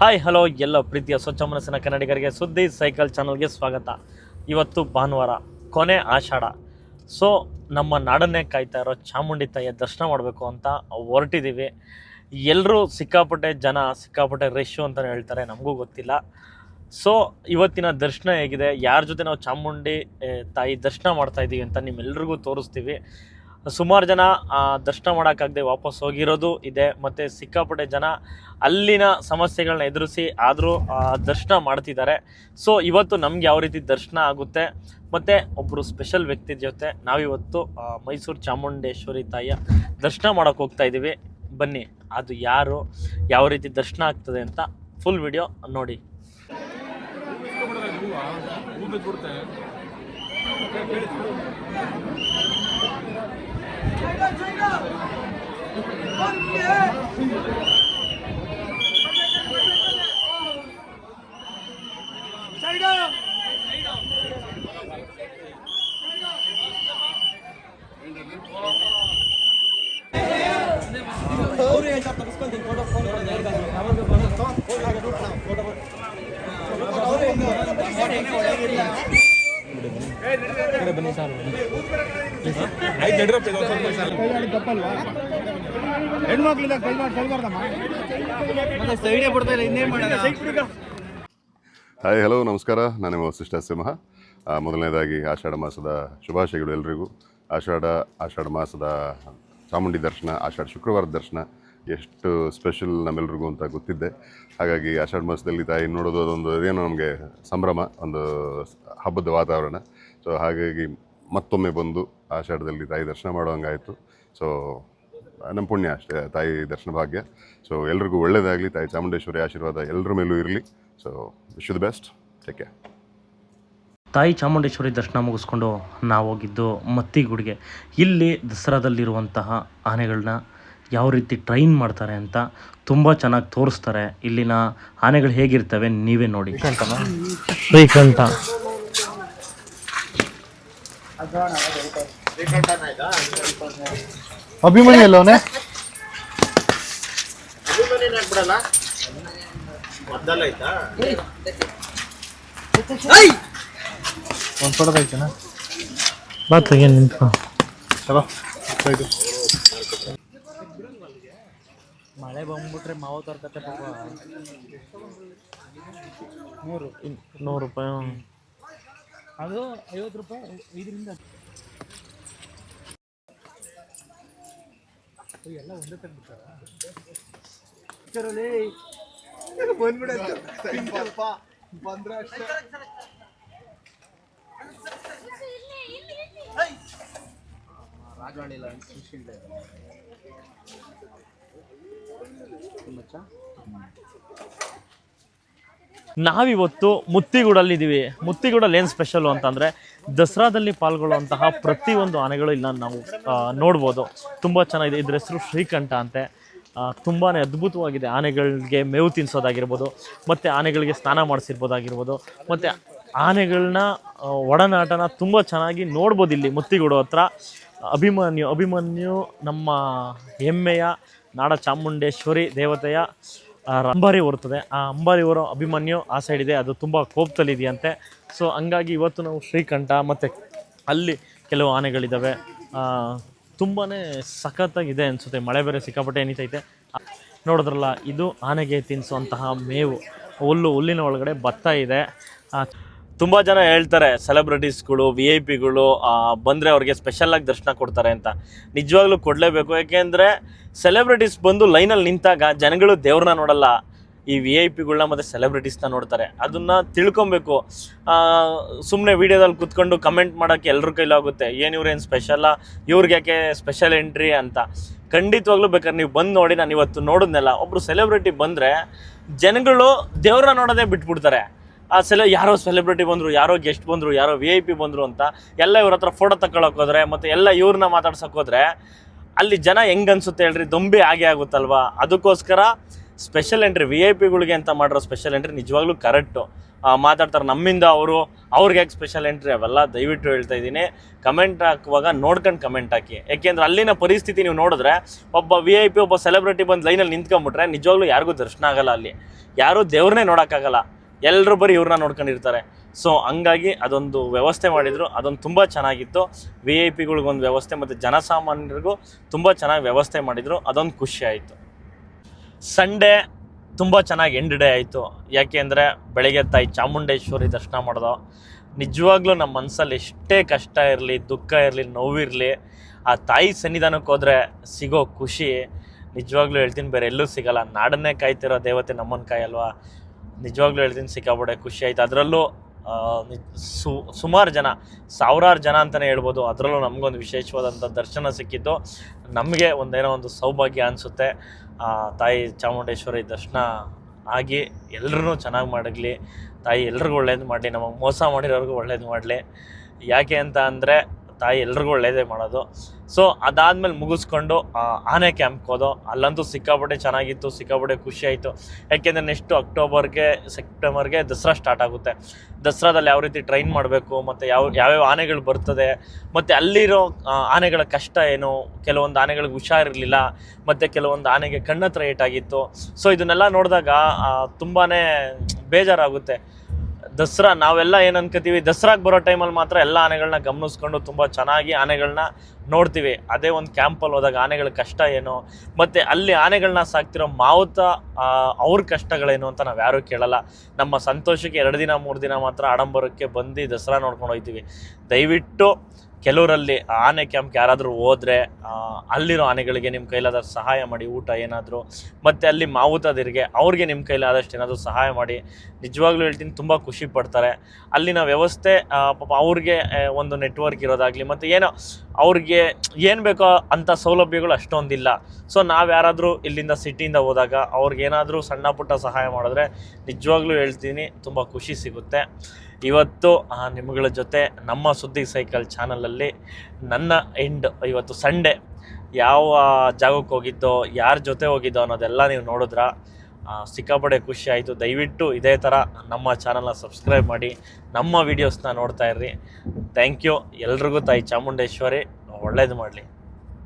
Hi hello ಎಲ್ಲ ಪ್ರೀತಿಯ ಸ್ವಚ್ಛ ಮನಸ್ಸಿನ ಕನ್ನಡಿಗರಿಗೆ ಸುದ್ದಿ ಸೈಕಲ್ ಚಾನಲ್ಗೆ ಸ್ವಾಗತ. ಇವತ್ತು ಭಾನುವಾರ, ಕೊನೆ ಆಷಾಢ. ಸೊ ನಮ್ಮ ನಾಡನ್ನೇ ಕಾಯ್ತಾ ಇರೋ ಚಾಮುಂಡಿ ತಾಯಿಯ ದರ್ಶನ ಮಾಡಬೇಕು ಅಂತ ಹೊರಟಿದ್ದೀವಿ ಎಲ್ಲರೂ ಸಿಕ್ಕಾಪಟ್ಟೆ ಜನ, ಸಿಕ್ಕಾಪಟ್ಟೆ ರಶ್ಶು ಅಂತಲೇ ಹೇಳ್ತಾರೆ, ನಮಗೂ ಗೊತ್ತಿಲ್ಲ. ಸೊ ಇವತ್ತಿನ ದರ್ಶನ ಹೇಗಿದೆ? ಯಾರ ಜೊತೆ ನಾವು ಚಾಮುಂಡಿ ತಾಯಿ ದರ್ಶನ ಮಾಡ್ತಾ ಇದ್ದೀವಿ ಅಂತ ನಿಮ್ಮೆಲ್ರಿಗೂ ತೋರಿಸ್ತೀವಿ. ಸುಮಾರು ಜನ ದರ್ಶನ ಮಾಡೋಕ್ಕಾಗದೆ ವಾಪಸ್ ಹೋಗಿರೋದು ಇದೆ. ಮತ್ತು ಸಿಕ್ಕಾಪಟ್ಟೆ ಜನ ಅಲ್ಲಿನ ಸಮಸ್ಯೆಗಳನ್ನ ಎದುರಿಸಿ ಆದರೂ ದರ್ಶನ ಮಾಡ್ತಿದ್ದಾರೆ. ಸೊ, ಇವತ್ತು ನಮ್ಗೆ ಯಾವ ರೀತಿ ದರ್ಶನ ಆಗುತ್ತೆ? ಮತ್ತು ಒಬ್ಬರು ಸ್ಪೆಷಲ್ ವ್ಯಕ್ತಿ ಜೊತೆ ನಾವಿವತ್ತು ಮೈಸೂರು ಚಾಮುಂಡೇಶ್ವರಿ ತಾಯಿಯ ದರ್ಶನ ಮಾಡೋಕ್ಕೆ ಹೋಗ್ತಾ ಇದ್ದೀವಿ. ಬನ್ನಿ, ಅದು ಯಾರು, ಯಾವ ರೀತಿ ದರ್ಶನ ಆಗ್ತದೆ ಅಂತ ಫುಲ್ ವಿಡಿಯೋ ನೋಡಿ. ಬನ್ನಿ ಸರ್ ಹೆಣ್ಮಕ್ಳಿಂದ ಕೈ ಮಾಡಿ ಕೈಬಾರ್ದಮ್ಮ ಹಾಯ್ ಹಲೋ ನಮಸ್ಕಾರ. ನಾನು ನಿಮ್ಮ ವಸಿಷ್ಠ ಸಿಂಹ. ಮೊದಲನೇದಾಗಿ ಆಷಾಢ ಮಾಸದ ಶುಭಾಶಯಗಳು ಎಲ್ರಿಗೂ. ಆಷಾಢ ಆಷಾಢ ಮಾಸದ ಚಾಮುಂಡಿ ದರ್ಶನ ಆಷಾಢ ಶುಕ್ರವಾರ ದರ್ಶನ ಎಷ್ಟು ಸ್ಪೆಷಲ್ ನಮ್ಮೆಲ್ರಿಗೂ ಅಂತ ಗೊತ್ತಿದ್ದೆ. ಹಾಗಾಗಿ ಆಷಾಢ ಮಾಸದಲ್ಲಿ ತಾಯಿ ನೋಡೋದು ಅದೊಂದು ಅದೇನೋ ನಮಗೆ ಸಂಭ್ರಮ ಒಂದು ಹಬ್ಬದ ವಾತಾವರಣ. ಸೊ ಹಾಗಾಗಿ ಮತ್ತೊಮ್ಮೆ ಬಂದು ಆಷಾಢದಲ್ಲಿ ತಾಯಿ ದರ್ಶನ ಮಾಡೋಂಗಾಯಿತು ಸೊ ನಮ್ಮ ಪುಣ್ಯ ಅಷ್ಟೇ ತಾಯಿ ದರ್ಶನ ಭಾಗ್ಯ. ಸೊ ಎಲ್ರಿಗೂ ಒಳ್ಳೆಯದಾಗಲಿ ತಾಯಿ ಚಾಮುಂಡೇಶ್ವರಿ ಆಶೀರ್ವಾದ ಎಲ್ಲರ ಮೇಲೂ ಇರಲಿ. So wish the best take care ತಾಯಿ ಚಾಮುಂಡೇಶ್ವರಿ ದರ್ಶನ ಮುಗಿಸ್ಕೊಂಡು ನಾವು ಹೋಗಿದ್ದು ಮತ್ತಿಗುಡಿಗೆ. ಇಲ್ಲಿ ದಸರಾದಲ್ಲಿರುವಂತಹ ಆನೆಗಳನ್ನ ಯಾವ ರೀತಿ ಟ್ರೈನ್ ಮಾಡ್ತಾರೆ ಅಂತ ತುಂಬ ಚೆನ್ನಾಗಿ ತೋರಿಸ್ತಾರೆ. ಇಲ್ಲಿನ ಆನೆಗಳು ಹೇಗಿರ್ತವೆ ನೀವೇ ನೋಡಿ. ಶ್ರೀಕಂಠ. ಅಭಿಮನ್ಯು ಎಲ್ಲವನೇ ಒಂದು ಫೋಟೋ ಐತೆನಾ ಬಾ ತೆಗೆ ನಿಂತ್ಕೊ. ಚಲೋ ಮಳೆ ಬಂದ್ಬಿಟ್ರೆ ಮಾವು ತರ್ಕತ್ತೆ ಪಾಪ. ನೂರು ನೂರು ರೂಪಾಯಿ. ಅದು ಐವತ್ತು ರೂಪಾಯಿ ಐದರಿಂದ ಎಲ್ಲ ಒಂದೇ ತಂದ್ಬಿಟ್ಟಾರ ಪಿಕ್ಚರಲ್ಲಿ ಬಂದ್ರೆ ಅಷ್ಟೇ. ನಾವಿವತ್ತು ಮುತ್ತಿಗೂಡಲ್ಲಿದ್ದೀವಿ. ಮುತ್ತಿಗೂಡಲ್ಲಿ ಏನು ಸ್ಪೆಷಲು ಅಂತಂದರೆ ದಸರಾದಲ್ಲಿ ಪಾಲ್ಗೊಳ್ಳುವಂತಹ ಪ್ರತಿಯೊಂದು ಆನೆಗಳು ಇಲ್ಲ ನಾವು ನೋಡ್ಬೋದು. ತುಂಬ ಚೆನ್ನಾಗಿದೆ. ಇದ್ರ ಹೆಸರು ಶ್ರೀಕಂಠ ಅಂತೆ. ತುಂಬಾ ಅದ್ಭುತವಾಗಿದೆ ಆನೆಗಳಿಗೆ ಮೇವು ತಿನ್ನಿಸೋದಾಗಿರ್ಬೋದು ಮತ್ತು ಆನೆಗಳಿಗೆ ಸ್ನಾನ ಮಾಡಿಸಿರ್ಬೋದಾಗಿರ್ಬೋದು, ಮತ್ತು ಆನೆಗಳನ್ನ ಒಡನಾಟನ ತುಂಬ ಚೆನ್ನಾಗಿ ನೋಡ್ಬೋದು ಇಲ್ಲಿ ಮುತ್ತಿಗೂಡು ಹತ್ರ. ಅಭಿಮನ್ಯು ಅಭಿಮನ್ಯು ನಮ್ಮ ಹೆಮ್ಮೆಯ ನಾಡ ಚಾಮುಂಡೇಶ್ವರಿ ದೇವತೆಯ ಅಂಬಾರಿ ಹೊರ್ತದೆ ಆ ಅಂಬಾರಿ ಹೊರೋ ಅಭಿಮನ್ಯು ಆ ಸೈಡ್ ಇದೆ. ಅದು ತುಂಬ ಕೋಪದಲ್ಲಿದೆಯಂತೆ. ಸೊ ಹಂಗಾಗಿ ಇವತ್ತು ನಾವು ಶ್ರೀಕಂಠ ಮತ್ತು ಅಲ್ಲಿ ಕೆಲವು ಆನೆಗಳಿದ್ದಾವೆ ತುಂಬಾ ಸಖತ್ತಾಗಿದೆ ಅನಿಸುತ್ತೆ. ಮಳೆ ಬೇರೆ ಸಿಕ್ಕಾಪಟ್ಟೆ ಏನಿತೈತೆ ನೋಡಿದ್ರಲ್ಲ, ಇದು ಆನೆಗೆ ತಿನ್ನಿಸುವಂತಹ ಮೇವು. ಹುಲ್ಲು, ಹುಲ್ಲಿನ ಒಳಗಡೆ ಭತ್ತ ಇದೆ. ತುಂಬ ಜನ ಹೇಳ್ತಾರೆ ಸೆಲೆಬ್ರಿಟೀಸ್ಗಳು ವಿ ಐ ಪಿಗಳು ಬಂದರೆ ಅವ್ರಿಗೆ ಸ್ಪೆಷಲಾಗಿ ದರ್ಶನ ಕೊಡ್ತಾರೆ ಅಂತ. ನಿಜವಾಗ್ಲೂ ಕೊಡಲೇಬೇಕು. ಯಾಕೆಂದರೆ ಸೆಲೆಬ್ರಿಟೀಸ್ ಬಂದು ಲೈನಲ್ಲಿ ನಿಂತಾಗ ಜನಗಳು ದೇವ್ರನ್ನ ನೋಡಲ್ಲ. ಈ ವಿ ಐ ಪಿಗಳನ್ನ ಮತ್ತು ಸೆಲೆಬ್ರಿಟೀಸ್ನ ನೋಡ್ತಾರೆ. ಅದನ್ನು ತಿಳ್ಕೊಬೇಕು. ಸುಮ್ಮನೆ ವೀಡಿಯೋದಲ್ಲಿ ಕೂತ್ಕೊಂಡು ಕಮೆಂಟ್ ಮಾಡೋಕ್ಕೆ ಎಲ್ಲರ ಕೈಲಾಗುತ್ತೆ. ಏನು ಇವ್ರೇನು ಸ್ಪೆಷಲ್ಲ ಇವ್ರಿಗೆ ಯಾಕೆ ಸ್ಪೆಷಲ್ ಎಂಟ್ರಿ ಅಂತ. ಖಂಡಿತವಾಗ್ಲೂ ಬೇಕಾದ್ರೆ ನೀವು ಬಂದು ನೋಡಿ, ನಾನು ಇವತ್ತು ನೋಡಿದ್ನೆಲ್ಲ. ಒಬ್ಬರು ಸೆಲೆಬ್ರಿಟಿ ಬಂದರೆ ಜನಗಳು ದೇವ್ರನ್ನ ನೋಡೋದೇ ಬಿಟ್ಬಿಡ್ತಾರೆ. ಆ ಸೆಲೆ ಯಾರೋ ಸೆಲೆಬ್ರಿಟಿ ಬಂದರು, ಯಾರೋ ಗೆಸ್ಟ್ ಬಂದರು, ಯಾರೋ ವಿ ಐ ಪಿ ಬಂದರು ಅಂತ ಎಲ್ಲ ಇವ್ರ ಹತ್ರ ಫೋಟೋ ತಗೊಳಕ್ ಹೋದ್ರೆ ಮತ್ತು ಎಲ್ಲ ಇವ್ರನ್ನ ಮಾತಾಡ್ಸೋಕ್ಕೋದ್ರೆ ಅಲ್ಲಿ ಜನ ಹೆಂಗೆ ಅನ್ಸುತ್ತೆ ಹೇಳ್ರಿ? ದೊಂಬಿ ಹಾಗೆ ಆಗುತ್ತಲ್ವಾ? ಅದಕ್ಕೋಸ್ಕರ ಸ್ಪೆಷಲ್ ಎಂಟ್ರಿ ವಿ ಐ ಪಿಗಳಿಗೆ ಅಂತ ಮಾಡಿರೋ ಸ್ಪೆಷಲ್ ಎಂಟ್ರಿ ನಿಜವಾಗ್ಲೂ ಕರೆಕ್ಟು ಮಾತಾಡ್ತಾರೆ ನಮ್ಮಿಂದ ಅವರು, ಅವ್ರಿಗೆ ಯಾಕೆ ಸ್ಪೆಷಲ್ ಎಂಟ್ರಿ ಅವೆಲ್ಲ ದಯವಿಟ್ಟು ಹೇಳ್ತಾ ಇದ್ದೀನಿ. ಕಮೆಂಟ್ ಹಾಕುವಾಗ ನೋಡ್ಕೊಂಡು ಕಮೆಂಟ್ ಹಾಕಿ. ಯಾಕೆಂದ್ರೆ ಅಲ್ಲಿನ ಪರಿಸ್ಥಿತಿ ನೀವು ನೋಡಿದ್ರೆ ಒಬ್ಬ ವಿ ಐ ಪಿ ಒಬ್ಬ ಸೆಲೆಬ್ರಿಟಿ ಬಂದು ಲೈನಲ್ಲಿ ನಿಂತ್ಕೊಂಬಿಟ್ರೆ ನಿಜವಾಗ್ಲೂ ಯಾರಿಗೂ ದರ್ಶನ ಆಗಲ್ಲ ಅಲ್ಲಿ. ಯಾರೂ ದೇವ್ರನ್ನೇ ನೋಡೋಕ್ಕಾಗಲ್ಲ. ಎಲ್ಲರೂ ಬರೀ ಇವ್ರನ್ನ ನೋಡ್ಕೊಂಡಿರ್ತಾರೆ. ಸೊ ಹಂಗಾಗಿ ಅದೊಂದು ವ್ಯವಸ್ಥೆ ಮಾಡಿದರು. ಅದೊಂದು ತುಂಬ ಚೆನ್ನಾಗಿತ್ತು. ವಿ ಐ ಪಿಗಳಿಗೊಂದು ವ್ಯವಸ್ಥೆ ಮತ್ತು ಜನಸಾಮಾನ್ಯರಿಗೂ ತುಂಬ ಚೆನ್ನಾಗಿ ವ್ಯವಸ್ಥೆ ಮಾಡಿದರು. ಅದೊಂದು ಖುಷಿ ಆಯಿತು. ಸಂಡೇ ತುಂಬ ಚೆನ್ನಾಗಿ ಎಂಡ್ ಡೇ ಆಯಿತು. ಯಾಕೆ ಅಂದರೆ ಬೆಳಗ್ಗೆ ತಾಯಿ ಚಾಮುಂಡೇಶ್ವರಿ ದರ್ಶನ ಮಾಡಿದೋ. ನಿಜವಾಗ್ಲೂ ನಮ್ಮ ಮನಸ್ಸಲ್ಲಿ ಎಷ್ಟೇ ಕಷ್ಟ ಇರಲಿ, ದುಃಖ ಇರಲಿ, ನೋವಿರಲಿ, ಆ ತಾಯಿ ಸನ್ನಿಧಾನಕ್ಕೆ ಹೋದರೆ ಸಿಗೋ ಖುಷಿ ನಿಜವಾಗ್ಲೂ ಹೇಳ್ತೀನಿ ಬೇರೆ ಎಲ್ಲೂ ಸಿಗಲ್ಲ. ನಾಡನ್ನೇ ಕಾಯ್ತಿರೋ ದೇವತೆ ನಮ್ಮನ್ನು ಕಾಯಲ್ವಾ? ನಿಜವಾಗ್ಲೂ ಹೇಳ್ತೀನಿ, ಸಿಕ್ಕಾಪಟ್ಟೆ ಖುಷಿ ಆಯ್ತು. ಅದರಲ್ಲೂ ಸು, ಸುಮಾರು ಜನ, ಸಾವಿರಾರು ಜನ ಅಂತಲೇ ಹೇಳ್ಬೋದು. ಅದರಲ್ಲೂ ನಮಗೊಂದು ವಿಶೇಷವಾದಂಥ ದರ್ಶನ ಸಿಕ್ಕಿದ್ದು. ನಮಗೆ ಒಂದೇನೋ ಒಂದು ಸೌಭಾಗ್ಯ ಅನಿಸುತ್ತೆ. ತಾಯಿ ಚಾಮುಂಡೇಶ್ವರಿ ದರ್ಶನ ಆಗಿ ಎಲ್ಲರೂ ಚೆನ್ನಾಗಿ ಮಾಡಲಿ. ತಾಯಿ ಎಲ್ರಿಗೂ ಒಳ್ಳೇದು ಮಾಡಲಿ. ನಮಗೆ ಮೋಸ ಮಾಡಿರೋರಿಗೂ ಒಳ್ಳೇದು ಮಾಡಲಿ. ಯಾಕೆ ಅಂತ ಅಂದರೆ ತಾಯಿ ಎಲ್ರಿಗೂ ಒಳ್ಳೇದೇ ಮಾಡೋದು. ಸೊ ಅದಾದ್ಮೇಲೆ ಮುಗಿಸ್ಕೊಂಡು ಆನೆ ಕ್ಯಾಂಪ್ಗೆ ಹೋದೋ. ಅಲ್ಲಂತೂ ಸಿಕ್ಕಾಪಟ್ಟೆ ಚೆನ್ನಾಗಿತ್ತು, ಸಿಕ್ಕಾಪಟ್ಟೆ ಖುಷಿ ಆಯಿತು. ಯಾಕೆಂದರೆ ನೆಕ್ಸ್ಟು ಅಕ್ಟೋಬರ್ಗೆ ಸೆಪ್ಟೆಂಬರ್ಗೆ ದಸರಾ ಸ್ಟಾರ್ಟ್ ಆಗುತ್ತೆ. ದಸರಾದಲ್ಲಿ ಯಾವ ರೀತಿ ಟ್ರೈನ್ ಮಾಡಬೇಕು, ಮತ್ತು ಯಾವ, ಯಾವ್ಯಾವ ಆನೆಗಳು ಬರ್ತದೆ, ಮತ್ತು ಅಲ್ಲಿರೋ ಆನೆಗಳ ಕಷ್ಟ ಏನು, ಕೆಲವೊಂದು ಆನೆಗಳಿಗೆ ಹುಷಾರಿರಲಿಲ್ಲ, ಮತ್ತು ಕೆಲವೊಂದು ಆನೆಗೆ ಕಣ್ಣತ್ರ ಏಟಾಗಿತ್ತು. ಸೊ ಇದನ್ನೆಲ್ಲ ನೋಡಿದಾಗ ತುಂಬಾ ಬೇಜಾರಾಗುತ್ತೆ. ದಸರಾ, ನಾವೆಲ್ಲ ಏನು ಅನ್ಕೋತೀವಿ, ದಸರಾಗೆ ಬರೋ ಟೈಮಲ್ಲಿ ಮಾತ್ರ ಎಲ್ಲ ಆನೆಗಳನ್ನ ಗಮನಿಸ್ಕೊಂಡು ತುಂಬ ಚೆನ್ನಾಗಿ ಆನೆಗಳನ್ನ ನೋಡ್ತೀವಿ. ಅದೇ ಒಂದು ಕ್ಯಾಂಪಲ್ಲಿ ಹೋದಾಗ ಆನೆಗಳ ಕಷ್ಟ ಏನು? ಮತ್ತು ಅಲ್ಲಿ ಆನೆಗಳನ್ನ ಸಾಕ್ತಿರೋ ಮಾವುತ ಅವ್ರ ಕಷ್ಟಗಳೇನು ಅಂತ ನಾವು ಯಾರೂ ಕೇಳಲ್ಲ. ನಮ್ಮ ಸಂತೋಷಕ್ಕೆ ಎರಡು ದಿನ, ಮೂರು ದಿನ ಮಾತ್ರ ಆಡಂಬರಕ್ಕೆ ಬಂದು ದಸರಾ ನೋಡ್ಕೊಂಡು ಹೋಗ್ತೀವಿ ದಯವಿಟ್ಟು ಕೆಲವರಲ್ಲಿ ಆನೆ ಕ್ಯಾಂಪ್ಗೆ ಯಾರಾದರೂ ಹೋದರೆ ಅಲ್ಲಿರೋ ಆನೆಗಳಿಗೆ ನಿಮ್ಮ ಕೈಲಾದಷ್ಟು ಸಹಾಯ ಮಾಡಿ, ಊಟ ಏನಾದರೂ, ಮತ್ತು ಅಲ್ಲಿ ಮಾವುತದಿರಿಗೆ ಅವ್ರಿಗೆ ನಿಮ್ಮ ಕೈಲಾದಷ್ಟು ಏನಾದರೂ ಸಹಾಯ ಮಾಡಿ, ನಿಜವಾಗ್ಲೂ ಹೇಳ್ತೀನಿ ತುಂಬ ಖುಷಿ ಪಡ್ತಾರೆ. ಅಲ್ಲಿನ ವ್ಯವಸ್ಥೆ ಪಾಪ ಅವ್ರಿಗೆ ಒಂದು ನೆಟ್ವರ್ಕ್ ಇರೋದಾಗಲಿ, ಮತ್ತು ಏನೋ ಅವ್ರಿಗೆ ಏನು ಬೇಕೋ ಅಂಥ ಸೌಲಭ್ಯಗಳು ಅಷ್ಟೊಂದಿಲ್ಲ. ಸೊ ನಾವು ಯಾರಾದರೂ ಇಲ್ಲಿಂದ ಸಿಟಿಯಿಂದ ಹೋದಾಗ ಅವ್ರಿಗೇನಾದರೂ ಸಣ್ಣ ಪುಟ್ಟ ಸಹಾಯ ಮಾಡಿದ್ರೆ ನಿಜವಾಗ್ಲೂ ಹೇಳ್ತೀನಿ ತುಂಬ ಖುಷಿ ಸಿಗುತ್ತೆ. ಇವತ್ತು ನಿಮ್ಮಗಳ ಜೊತೆ ನಮ್ಮ ಸುದ್ದಿ ಸೈಕಲ್ ಚಾನಲಲ್ಲಿ ನನ್ನ ಎಂಡ್ ಇವತ್ತು ಸಂಡೇ. ಯಾವ ಜಾಗಕ್ಕೆ ಹೋಗಿದ್ದೋ, ಯಾರ ಜೊತೆ ಹೋಗಿದ್ದೋ ಅನ್ನೋದೆಲ್ಲ ನೀವು ನೋಡಿದ್ರ? ಸಿಕ್ಕಾಪಡೆ ಖುಷಿ ಆಯಿತು. ದಯವಿಟ್ಟು ಇದೇ ಥರ ನಮ್ಮ ಚಾನಲ್ನ ಸಬ್ಸ್ಕ್ರೈಬ್ ಮಾಡಿ, ನಮ್ಮ ವೀಡಿಯೋಸ್ನ ನೋಡ್ತಾ ಇರ್ರಿ. ಥ್ಯಾಂಕ್ ಯು ಎಲ್ರಿಗೂ ತಾಯಿ ಚಾಮುಂಡೇಶ್ವರಿ, ಒಳ್ಳೇದು ಮಾಡಲಿ.